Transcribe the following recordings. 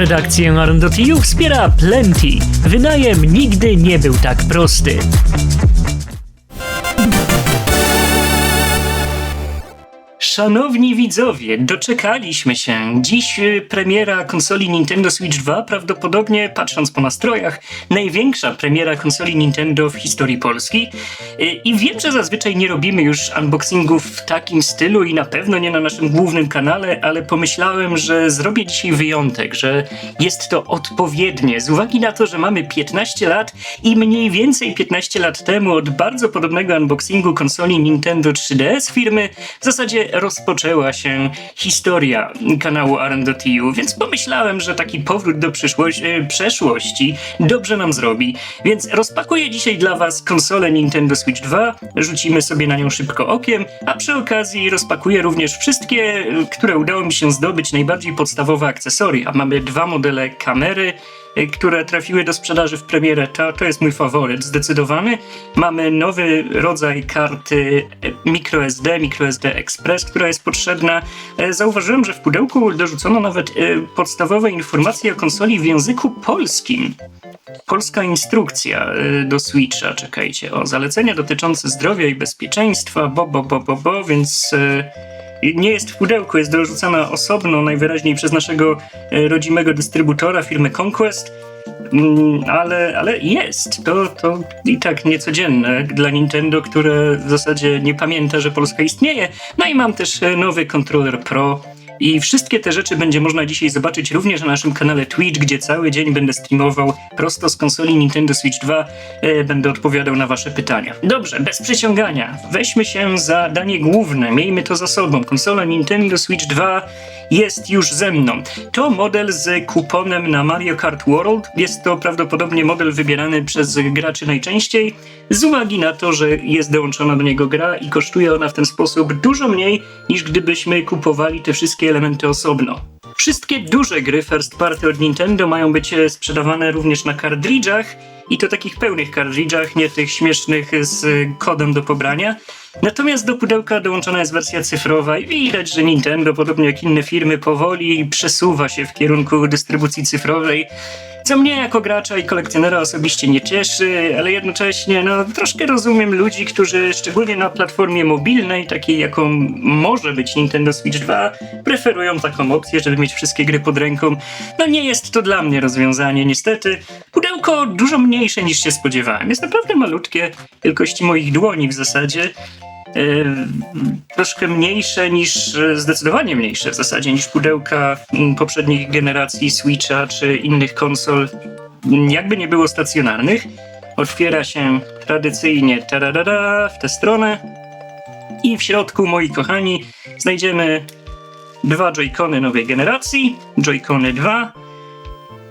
Redakcję Arndotiu wspiera Plenty. Wynajem nigdy nie był tak prosty. Szanowni widzowie, doczekaliśmy się. Dziś y, premiera konsoli Nintendo Switch 2, prawdopodobnie patrząc po nastrojach, największa premiera konsoli Nintendo w historii Polski. Y, I wiem, że zazwyczaj nie robimy już unboxingów w takim stylu i na pewno nie na naszym głównym kanale, ale pomyślałem, że zrobię dzisiaj wyjątek, że jest to odpowiednie z uwagi na to, że mamy 15 lat i mniej więcej 15 lat temu od bardzo podobnego unboxingu konsoli Nintendo 3DS firmy w zasadzie rozpoczęła się historia kanału R&DTU, więc pomyślałem, że taki powrót do e, przeszłości dobrze nam zrobi. Więc rozpakuję dzisiaj dla Was konsolę Nintendo Switch 2, rzucimy sobie na nią szybko okiem, a przy okazji rozpakuję również wszystkie, e, które udało mi się zdobyć, najbardziej podstawowe akcesoria. Mamy dwa modele kamery, które trafiły do sprzedaży w premierę. To, to jest mój faworyt, zdecydowany. Mamy nowy rodzaj karty e, microSD, microSD Express, która jest potrzebna. E, Zauważyłem, że w pudełku dorzucono nawet podstawowe informacje o konsoli w języku polskim. Polska instrukcja y, do Switcha, czekajcie, o zalecenia dotyczące zdrowia i bezpieczeństwa, bo, bo, bo, bo, bo, więc y, nie jest w pudełku, jest dorzucana osobno, najwyraźniej przez naszego y, rodzimego dystrybutora, firmy Conquest, Mm, ale, ale jest. To, to i tak niecodzienne dla Nintendo, które w zasadzie nie pamięta, że Polska istnieje. No i mam też e, nowy kontroler Pro. I wszystkie te rzeczy będzie można dzisiaj zobaczyć również na naszym kanale Twitch, gdzie cały dzień będę streamował prosto z konsoli Nintendo Switch 2. E, będę odpowiadał na Wasze pytania. Dobrze, bez przeciągania. Weźmy się za danie główne. Miejmy to za sobą. Konsola Nintendo Switch 2 jest już ze mną. To model z kuponem na Mario Kart World. Jest to prawdopodobnie model wybierany przez graczy najczęściej, z uwagi na to, że jest dołączona do niego gra i kosztuje ona w ten sposób dużo mniej, niż gdybyśmy kupowali te wszystkie elementy osobno. Wszystkie duże gry first party od Nintendo mają być sprzedawane również na kartridżach i to takich pełnych kartridżach, nie tych śmiesznych z kodem do pobrania. Natomiast do pudełka dołączona jest wersja cyfrowa i widać, że Nintendo, podobnie jak inne firmy, powoli przesuwa się w kierunku dystrybucji cyfrowej. Co mnie jako gracza i kolekcjonera osobiście nie cieszy, ale jednocześnie no, troszkę rozumiem ludzi, którzy szczególnie na platformie mobilnej, takiej jaką może być Nintendo Switch 2, preferują taką opcję, żeby mieć wszystkie gry pod ręką. No nie jest to dla mnie rozwiązanie, niestety. Pudełko dużo mniejsze niż się spodziewałem. Jest naprawdę malutkie, wielkości moich dłoni w zasadzie. Yy, troszkę mniejsze niż, e, zdecydowanie mniejsze w zasadzie niż pudełka mm, poprzednich generacji Switcha czy innych konsol, jakby nie było stacjonarnych. Otwiera się tradycyjnie w tę stronę i w środku, moi kochani, znajdziemy dwa joycony nowej generacji, joycony 2,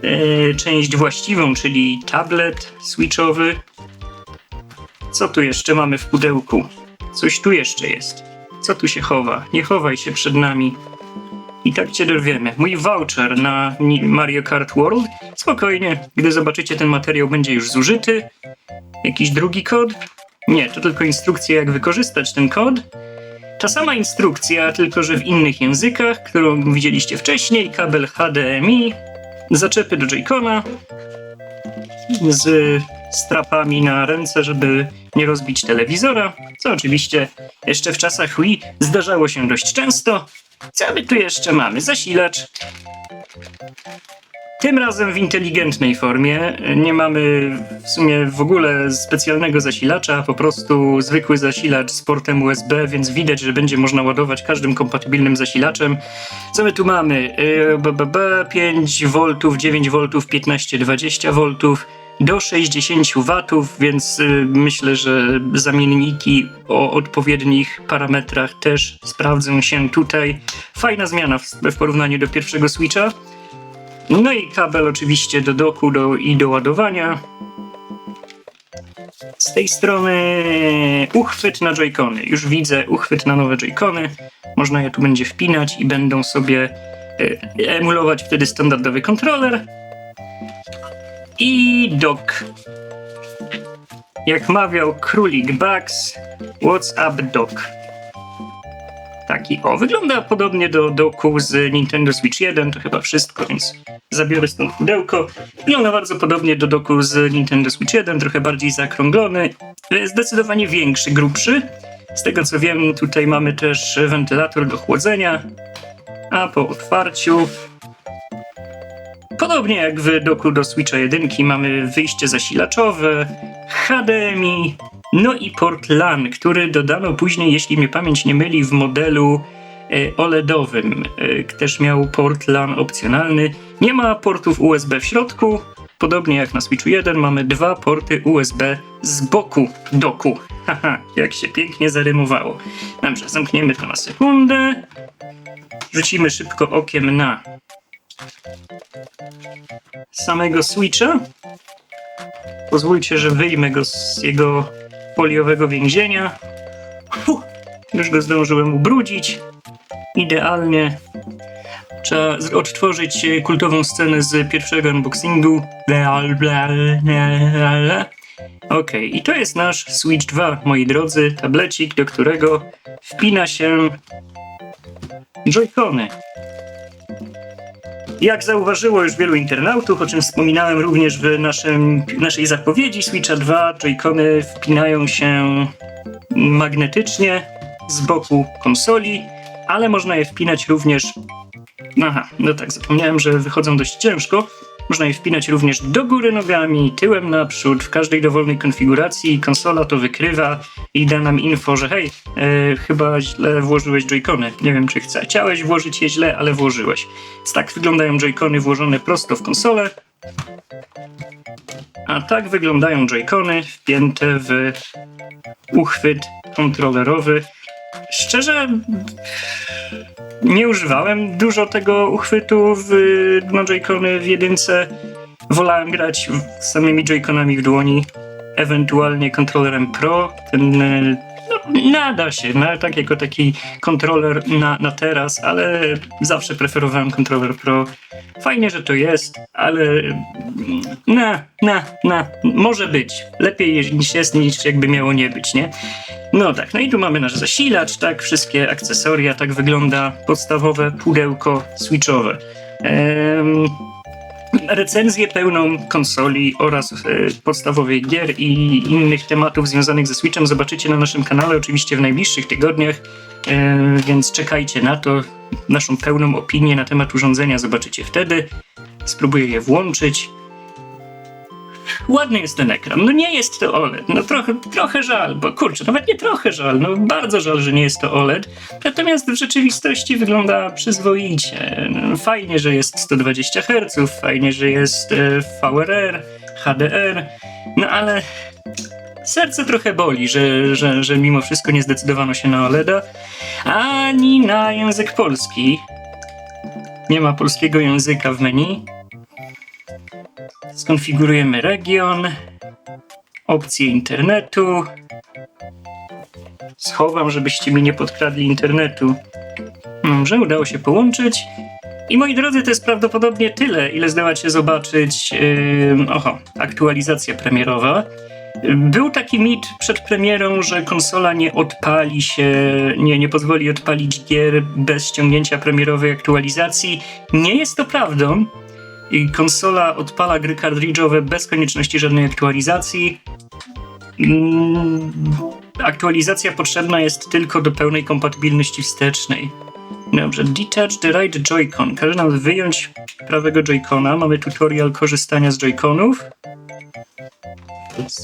yy, część właściwą, czyli tablet switchowy. Co tu jeszcze mamy w pudełku? Coś tu jeszcze jest. Co tu się chowa? Nie chowaj się przed nami. I tak cię dorwiemy. Mój voucher na Mario Kart World. Spokojnie, gdy zobaczycie ten materiał będzie już zużyty. Jakiś drugi kod? Nie, to tylko instrukcja jak wykorzystać ten kod. Ta sama instrukcja, tylko że w innych językach, którą widzieliście wcześniej. Kabel HDMI, zaczepy do Joy-Cona z strapami na ręce, żeby nie rozbić telewizora, co oczywiście jeszcze w czasach Wii zdarzało się dość często. Co my tu jeszcze mamy? Zasilacz. Tym razem w inteligentnej formie. Nie mamy w sumie w ogóle specjalnego zasilacza, po prostu zwykły zasilacz z portem USB, więc widać, że będzie można ładować każdym kompatybilnym zasilaczem. Co my tu mamy? Yy, b, b, b, 5 V, 9 V, 15, 20 V do 60 watów, więc y, myślę, że zamienniki o odpowiednich parametrach też sprawdzą się tutaj. Fajna zmiana w, porównaniu do pierwszego Switcha. No i kabel oczywiście do doku do, i do ładowania. Z tej strony uchwyt na joycony. Już widzę uchwyt na nowe joycony. Można je tu będzie wpinać i będą sobie y, emulować wtedy standardowy kontroler i dok. Jak mawiał królik Bugs, what's up dog? Tak, taki. O, wygląda podobnie do doku z Nintendo Switch 1, to chyba wszystko, więc zabiorę stąd pudełko. Wygląda bardzo podobnie do doku z Nintendo Switch 1, trochę bardziej zakrąglony, zdecydowanie większy, grubszy. Z tego co wiem, tutaj mamy też wentylator do chłodzenia, a po otwarciu Podobnie jak w doku do Switcha 1 mamy wyjście zasilaczowe, HDMI, no i port LAN, który dodano później, jeśli mnie pamięć nie myli, w modelu e, OLEDowym. E, Też miał port LAN opcjonalny. Nie ma portów USB w środku. Podobnie jak na Switchu 1 mamy dwa porty USB z boku doku. Haha, jak się pięknie zarymowało. Dobrze, zamkniemy to na sekundę. Rzucimy szybko okiem na samego Switcha. Pozwólcie, że wyjmę go z jego foliowego więzienia. Fuh, już go zdążyłem ubrudzić. Idealnie. Trzeba odtworzyć e, kultową scenę z pierwszego unboxingu. Okej, i to jest nasz Switch 2, moi drodzy, tablecik, do którego wpina się Joy-Cony. Jak zauważyło już wielu internautów, o czym wspominałem również w naszym, naszej zapowiedzi Switcha 2, Joy-Cony wpinają się magnetycznie z boku konsoli, ale można je wpinać również. Aha, no tak, zapomniałem, że wychodzą dość ciężko. Można je wpinać również do góry nogami, tyłem naprzód, w każdej dowolnej konfiguracji. Konsola to wykrywa i da nam info, że hej, e, chyba źle włożyłeś joycony. Nie wiem, czy chce. chciałeś włożyć je źle, ale włożyłeś. Tak wyglądają joycony włożone prosto w konsolę. A tak wyglądają joycony wpięte w uchwyt kontrolerowy. Szczerze, nie używałem dużo tego uchwytu w, na joycony w jedynce. Wolałem grać z samymi joyconami w dłoni, ewentualnie kontrolerem Pro. Ten e, nada się, no, tak jako taki kontroler na, na teraz, ale zawsze preferowałem kontroler Pro. Fajnie, że to jest, ale na, na, na, może być. Lepiej niż jest, niż jakby miało nie być, nie? No tak, no i tu mamy nasz zasilacz, tak, wszystkie akcesoria, tak wygląda podstawowe pudełko switchowe. Ehm, recenzję pełną konsoli oraz e, podstawowych gier i innych tematów związanych ze Switchem zobaczycie na naszym kanale oczywiście w najbliższych tygodniach, e, więc czekajcie na to. Naszą pełną opinię na temat urządzenia zobaczycie wtedy. Spróbuję je włączyć. Ładny jest ten ekran. No nie jest to OLED. No trochę, trochę żal, bo kurczę, nawet nie trochę żal, no bardzo żal, że nie jest to OLED. Natomiast w rzeczywistości wygląda przyzwoicie. Fajnie, że jest 120 Hz, fajnie, że jest e, VRR, HDR, no ale serce trochę boli, że, że, że mimo wszystko nie zdecydowano się na OLEDa, ani na język polski. Nie ma polskiego języka w menu. Skonfigurujemy region, opcje internetu. Schowam, żebyście mi nie podkradli internetu. Dobrze, udało się połączyć. I moi drodzy, to jest prawdopodobnie tyle, ile zdołacie zobaczyć. Yy, oho, aktualizacja premierowa. Był taki mit przed premierą, że konsola nie odpali się, nie, nie pozwoli odpalić gier bez ściągnięcia premierowej aktualizacji. Nie jest to prawdą. I konsola odpala gry kartridżowe bez konieczności żadnej aktualizacji. Mm, aktualizacja potrzebna jest tylko do pełnej kompatybilności wstecznej. Dobrze, detach the right Joy-Con. Każe nam wyjąć prawego Joy-Cona. Mamy tutorial korzystania z Joy-Conów.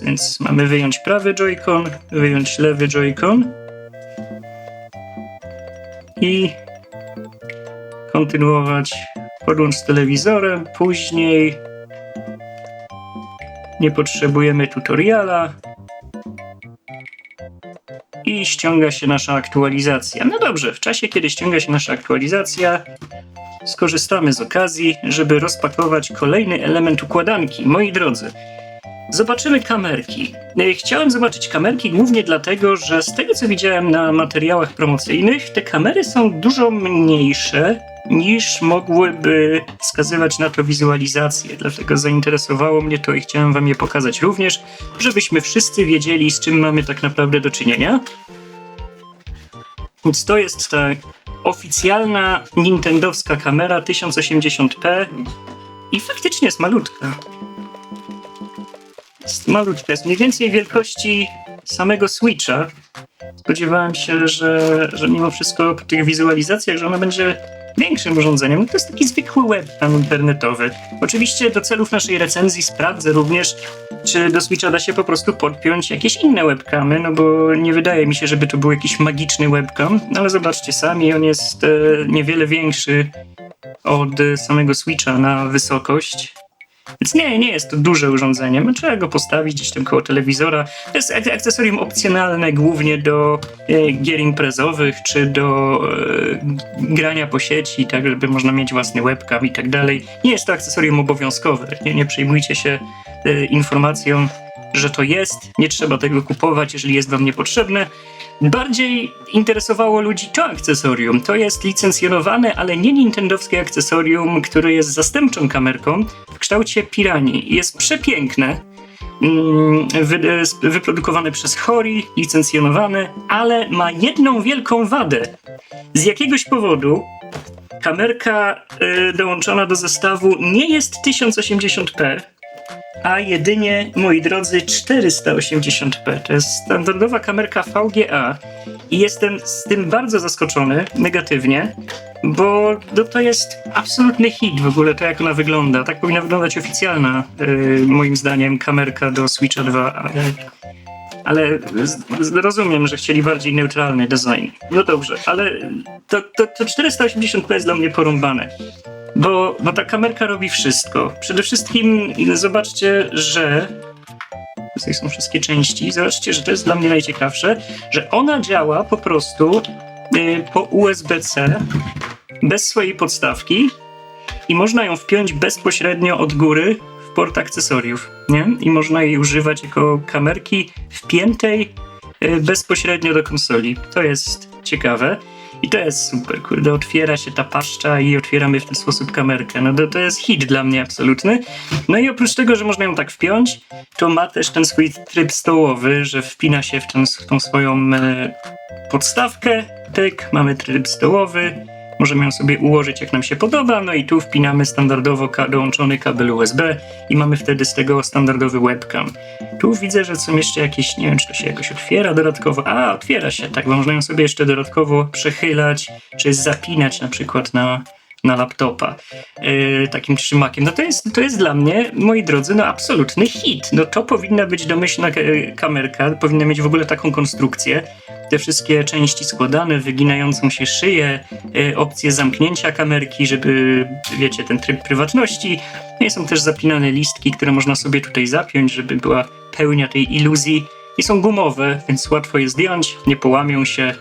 Więc mamy wyjąć prawy Joy-Con, wyjąć lewy Joy-Con. I kontynuować. Podłącz z telewizorem. Później nie potrzebujemy tutoriala. I ściąga się nasza aktualizacja. No dobrze, w czasie, kiedy ściąga się nasza aktualizacja, skorzystamy z okazji, żeby rozpakować kolejny element układanki. Moi drodzy, zobaczymy kamerki. E, Chciałem zobaczyć kamerki głównie dlatego, że z tego co widziałem na materiałach promocyjnych, te kamery są dużo mniejsze niż mogłyby wskazywać na to wizualizacje. Dlatego zainteresowało mnie to i chciałem wam je pokazać również, żebyśmy wszyscy wiedzieli, z czym mamy tak naprawdę do czynienia. Więc to jest ta oficjalna nintendowska kamera 1080p i faktycznie jest malutka. Jest malutka, jest mniej więcej wielkości samego Switcha. Spodziewałem się, że, że mimo wszystko po tych wizualizacjach, że ona będzie większym urządzeniem. To jest taki zwykły webcam internetowy. Oczywiście do celów naszej recenzji sprawdzę również, czy do Switcha da się po prostu podpiąć jakieś inne webcamy, no bo nie wydaje mi się, żeby to był jakiś magiczny webcam, no ale zobaczcie sami, on jest e, niewiele większy od e, samego Switcha na wysokość. Więc nie, nie jest to duże urządzenie. No, trzeba go postawić gdzieś tam koło telewizora. To jest ak- akcesorium opcjonalne głównie do e, gier imprezowych czy do e, grania po sieci, tak żeby można mieć własny webcam i tak dalej. Nie jest to akcesorium obowiązkowe. Nie, nie przejmujcie się e, informacją, że to jest. Nie trzeba tego kupować, jeżeli jest wam niepotrzebne. Bardziej interesowało ludzi to akcesorium. To jest licencjonowane, ale nie nintendowskie akcesorium, które jest zastępczą kamerką w kształcie piranii. Jest przepiękne. Mm, wy, wyprodukowane przez Hori, licencjonowane, ale ma jedną wielką wadę. Z jakiegoś powodu kamerka y, dołączona do zestawu nie jest 1080p, a jedynie, moi drodzy, 480p. To jest standardowa kamerka VGA i jestem z tym bardzo zaskoczony, negatywnie, bo no, to jest absolutny hit w ogóle, to jak ona wygląda. Tak powinna wyglądać oficjalna, y, moim zdaniem, kamerka do Switcha 2, ale, rozumiem, że chcieli bardziej neutralny design. No dobrze, ale to, to, to 480p jest dla mnie porąbane. Bo, bo ta kamerka robi wszystko. Przede wszystkim zobaczcie, że. Tutaj są wszystkie części. Zobaczcie, że to jest dla mnie najciekawsze, że ona działa po prostu y, po USB-C bez swojej podstawki i można ją wpiąć bezpośrednio od góry w port akcesoriów, nie? I można jej używać jako kamerki wpiętej y, bezpośrednio do konsoli. To jest ciekawe. I to jest super, kurde, otwiera się ta paszcza i otwieramy w ten sposób kamerkę. No to, to jest hit dla mnie absolutny. No i oprócz tego, że można ją tak wpiąć, to ma też ten swój tryb stołowy, że wpina się w, ten, w tą swoją e, podstawkę, tyk, mamy tryb stołowy, możemy ją sobie ułożyć jak nam się podoba, no i tu wpinamy standardowo ka dołączony kabel USB i mamy wtedy z tego standardowy webcam. Tu widzę, że są jeszcze jakieś, nie wiem czy to się jakoś otwiera dodatkowo, a otwiera się, tak, bo można ją sobie jeszcze dodatkowo przechylać, czy zapinać na przykład na, na laptopa yy, takim trzymakiem. No to jest, to jest dla mnie, moi drodzy, no absolutny hit. No to powinna być domyślna kamerka, powinna mieć w ogóle taką konstrukcję. Te wszystkie części składane, wyginającą się szyję, yy, opcje zamknięcia kamerki, żeby, wiecie, ten tryb prywatności. No i są też zapinane listki, które można sobie tutaj zapiąć, żeby była pełnia tej iluzji. I są gumowe, więc łatwo je zdjąć, nie połamią się,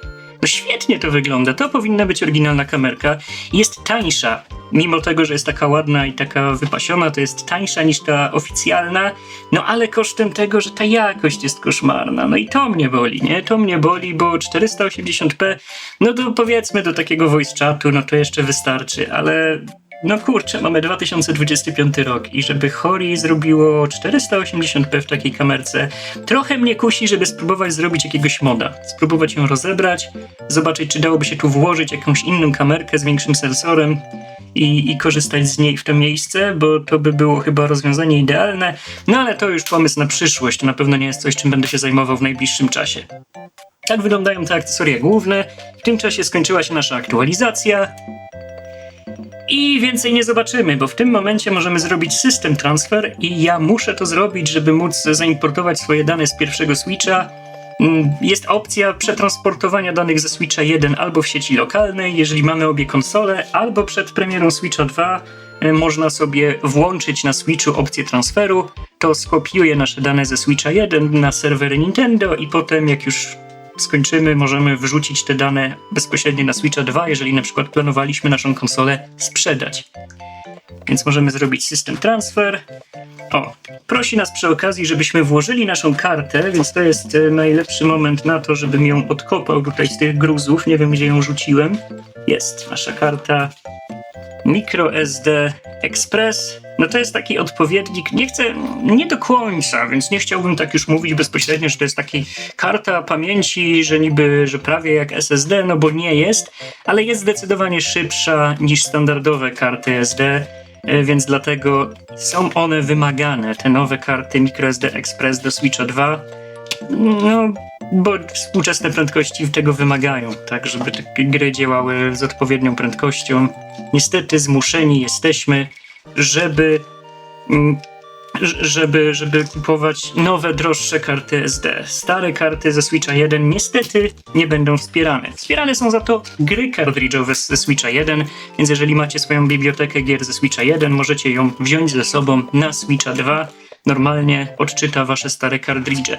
świetnie to wygląda. To powinna być oryginalna kamerka. Jest tańsza. Mimo tego, że jest taka ładna i taka wypasiona, to jest tańsza niż ta oficjalna, no ale kosztem tego, że ta jakość jest koszmarna. No i to mnie boli, nie? To mnie boli, bo 480p, no to powiedzmy do takiego voice chatu, no to jeszcze wystarczy, ale no kurczę, mamy 2025 rok i żeby Hori zrobiło 480p w takiej kamerce, trochę mnie kusi, żeby spróbować zrobić jakiegoś moda. Spróbować ją rozebrać, zobaczyć, czy dałoby się tu włożyć jakąś inną kamerkę z większym sensorem i, i korzystać z niej w to miejsce, bo to by było chyba rozwiązanie idealne. No ale to już pomysł na przyszłość, to na pewno nie jest coś, czym będę się zajmował w najbliższym czasie. Tak wyglądają te akcesoria główne. W tym czasie skończyła się nasza aktualizacja. I więcej nie zobaczymy, bo w tym momencie możemy zrobić system transfer i ja muszę to zrobić, żeby móc zaimportować swoje dane z pierwszego Switcha. Mm, Jest opcja przetransportowania danych ze Switcha 1 albo w sieci lokalnej, jeżeli mamy obie konsole, albo przed premierą Switcha 2 e, można sobie włączyć na Switchu opcję transferu. To skopiuje nasze dane ze Switcha 1 na serwery Nintendo i potem jak już skończymy, możemy wrzucić te dane bezpośrednio na Switcha 2, jeżeli na przykład planowaliśmy naszą konsolę sprzedać. Więc możemy zrobić system transfer. O, prosi nas przy okazji, żebyśmy włożyli naszą kartę, więc to jest e, najlepszy moment na to, żebym ją odkopał tutaj z tych gruzów. Nie wiem, gdzie ją rzuciłem. Jest nasza karta. microSD Express. No to jest taki odpowiednik, nie chcę, nie do końca, więc nie chciałbym tak już mówić bezpośrednio, że to jest taki karta pamięci, że niby, że prawie jak SSD, no bo nie jest, ale jest zdecydowanie szybsza niż standardowe karty SD, e, więc dlatego są one wymagane, te nowe karty microSD Express do Switcha 2. No, bo współczesne prędkości tego wymagają, tak, żeby te gry działały z odpowiednią prędkością. Niestety zmuszeni jesteśmy, żeby, mm, żeby, żeby kupować nowe, droższe karty SD. Stare karty ze Switcha 1 niestety nie będą wspierane. Wspierane są za to gry kartridżowe ze Switcha 1, więc jeżeli macie swoją bibliotekę gier ze Switcha 1, możecie ją wziąć ze sobą na Switcha 2. Normalnie odczyta wasze stare kartridże.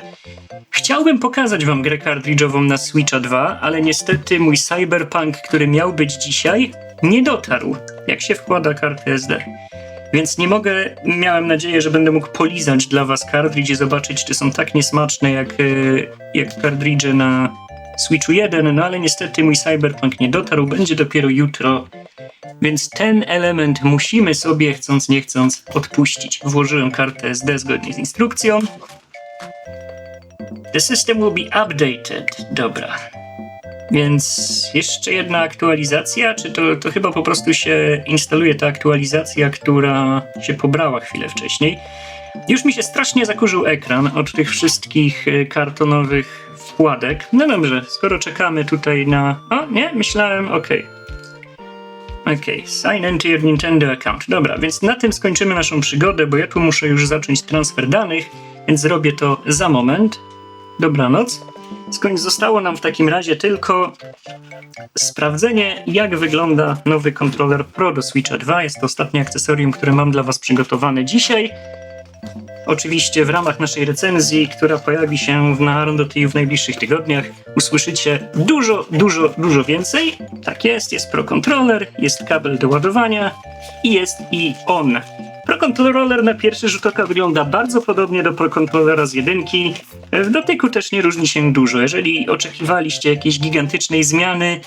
Chciałbym pokazać wam grę kartridżową na Switcha 2, ale niestety mój Cyberpunk, który miał być dzisiaj, nie dotarł, jak się wkłada kartę SD. Więc nie mogę, miałem nadzieję, że będę mógł polizać dla was kartridż i zobaczyć, czy są tak niesmaczne jak, e, jak kartridże na Switchu 1, no ale niestety mój Cyberpunk nie dotarł, będzie dopiero jutro. Więc ten element musimy sobie, chcąc nie chcąc, odpuścić. Włożyłem kartę SD zgodnie z instrukcją. The system will be updated. Dobra. Więc jeszcze jedna aktualizacja, czy to, to chyba po prostu się instaluje ta aktualizacja, która się pobrała chwilę wcześniej. Już mi się strasznie zakurzył ekran od tych wszystkich e, kartonowych wkładek. No dobrze, skoro czekamy tutaj na... O, nie? Myślałem, okej. Okej, sign into your Nintendo account. Dobra, więc na tym skończymy naszą przygodę, bo ja tu muszę już zacząć transfer danych, więc zrobię to za moment. Dobranoc. Skończ zostało nam w takim razie tylko sprawdzenie, jak wygląda nowy kontroler Pro do Switcha 2. Jest to ostatnie akcesorium, które mam dla Was przygotowane dzisiaj. Oczywiście w ramach naszej recenzji, która pojawi się w Narodotiu w najbliższych tygodniach, usłyszycie dużo, dużo, dużo więcej. Tak jest, jest Pro Controller, jest kabel do ładowania i jest i on. Pro Controller na pierwszy rzut oka wygląda bardzo podobnie do Pro Controllera z jedynki. W dotyku też nie różni się dużo. Jeżeli oczekiwaliście jakiejś gigantycznej zmiany,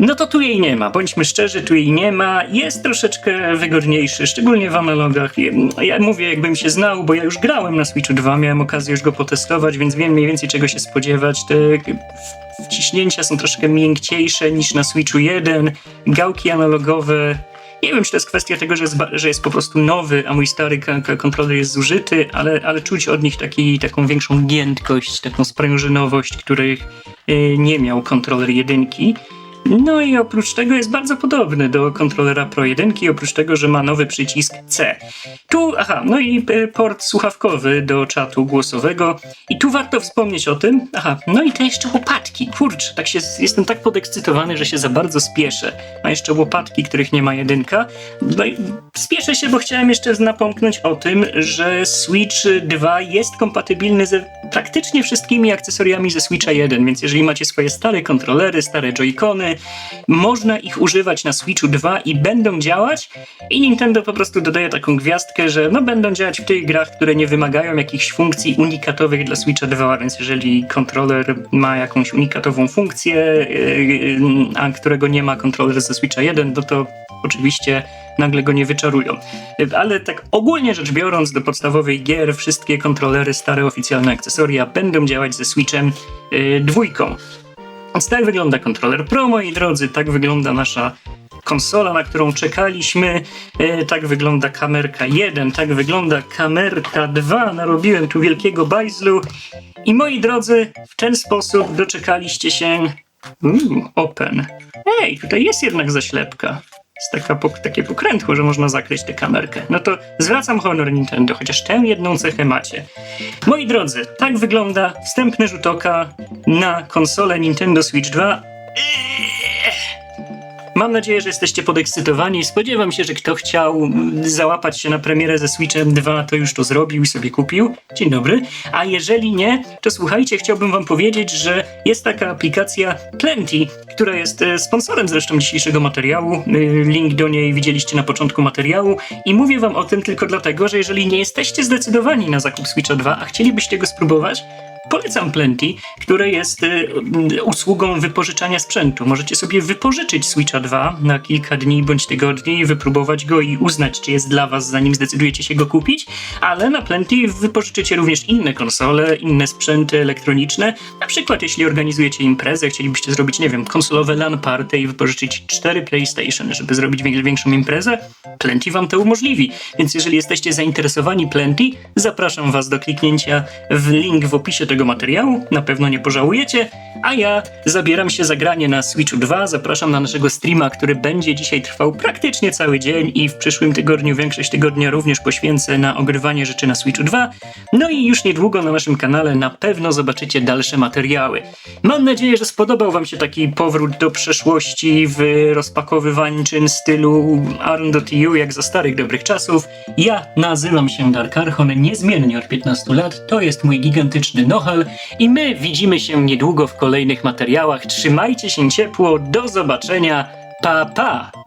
no to tu jej nie ma, bądźmy szczerzy, tu jej nie ma. Jest troszeczkę wygodniejszy, szczególnie w analogach. Ja mówię, jakbym się znał, bo ja już grałem na Switchu 2, miałem okazję już go potestować, więc wiem mniej więcej czego się spodziewać. Te wciśnięcia są troszkę miękciejsze niż na Switchu 1, gałki analogowe. Nie wiem, czy to jest kwestia tego, że jest, że jest po prostu nowy, a mój stary kontroler jest zużyty, ale, ale czuć od nich taki, taką większą giętkość, taką sprężynowość, których y, nie miał kontroler jedynki. No i oprócz tego jest bardzo podobny do kontrolera Pro 1, oprócz tego, że ma nowy przycisk C. Tu, aha, no i e, port słuchawkowy do czatu głosowego. I tu warto wspomnieć o tym, aha, no i te jeszcze łopatki. Kurczę, tak się, jestem tak podekscytowany, że się za bardzo spieszę. Ma jeszcze łopatki, których nie ma jedynka. No i spieszę się, bo chciałem jeszcze napomknąć o tym, że Switch 2 jest kompatybilny ze praktycznie wszystkimi akcesoriami ze Switcha 1, więc jeżeli macie swoje stare kontrolery, stare Joy-Cony, można ich używać na Switchu 2 i będą działać i Nintendo po prostu dodaje taką gwiazdkę, że no będą działać w tych grach, które nie wymagają jakichś funkcji unikatowych dla Switcha 2, więc jeżeli kontroler ma jakąś unikatową funkcję, yy, a którego nie ma kontroler ze Switcha 1, no to oczywiście nagle go nie wyczarują. Ale tak ogólnie rzecz biorąc, do podstawowych gier wszystkie kontrolery, stare oficjalne akcesoria będą działać ze Switchem yy, dwójką. Więc tak wygląda kontroler Pro, moi drodzy, tak wygląda nasza konsola, na którą czekaliśmy. E, tak wygląda kamerka 1, tak wygląda kamerka 2. Narobiłem tu wielkiego bajzlu. I moi drodzy, w ten sposób doczekaliście się. Mm, open. Ej, tutaj jest jednak zaślepka. Jest taka, takie pokrętło, że można zakryć tę kamerkę. No to zwracam honor Nintendo, chociaż tę jedną cechę macie. Moi drodzy, tak wygląda wstępny rzut oka na konsolę Nintendo Switch 2. Mam nadzieję, że jesteście podekscytowani. Spodziewam się, że kto chciał mm, załapać się na premierę ze Switchem 2, to już to zrobił i sobie kupił. Dzień dobry. A jeżeli nie, to słuchajcie, chciałbym wam powiedzieć, że jest taka aplikacja Plenty, która jest e, sponsorem zresztą dzisiejszego materiału. E, Link do niej widzieliście na początku materiału i mówię wam o tym tylko dlatego, że jeżeli nie jesteście zdecydowani na zakup Switcha 2, a chcielibyście go spróbować, polecam Plenty, które jest e, usługą wypożyczania sprzętu. Możecie sobie wypożyczyć Switcha 2 na kilka dni bądź tygodni, wypróbować go i uznać, czy jest dla was, zanim zdecydujecie się go kupić, ale na Plenty wypożyczycie również inne konsole, inne sprzęty elektroniczne. Na przykład, jeśli organizujecie imprezę, chcielibyście zrobić, nie wiem, konsolowe LAN party i wypożyczyć cztery PlayStation, żeby zrobić większą imprezę, Plenty wam to umożliwi. Więc jeżeli jesteście zainteresowani Plenty, zapraszam was do kliknięcia w link w opisie tego materiału, na pewno nie pożałujecie, a ja zabieram się za granie na Switchu 2, zapraszam na naszego streama, który będzie dzisiaj trwał praktycznie cały dzień i w przyszłym tygodniu, większość tygodnia również poświęcę na ogrywanie rzeczy na Switchu 2, no i już niedługo na naszym kanale na pewno zobaczycie dalsze materiały. Mam nadzieję, że spodobał wam się taki powrót do przeszłości w rozpakowywańczym stylu ARN.eu jak za starych dobrych czasów. Ja nazywam się Dark Archon, niezmiennie od 15 lat, to jest mój gigantyczny nohal i my widzimy się niedługo w kolejnych materiałach. Trzymajcie się ciepło, do zobaczenia, pa pa!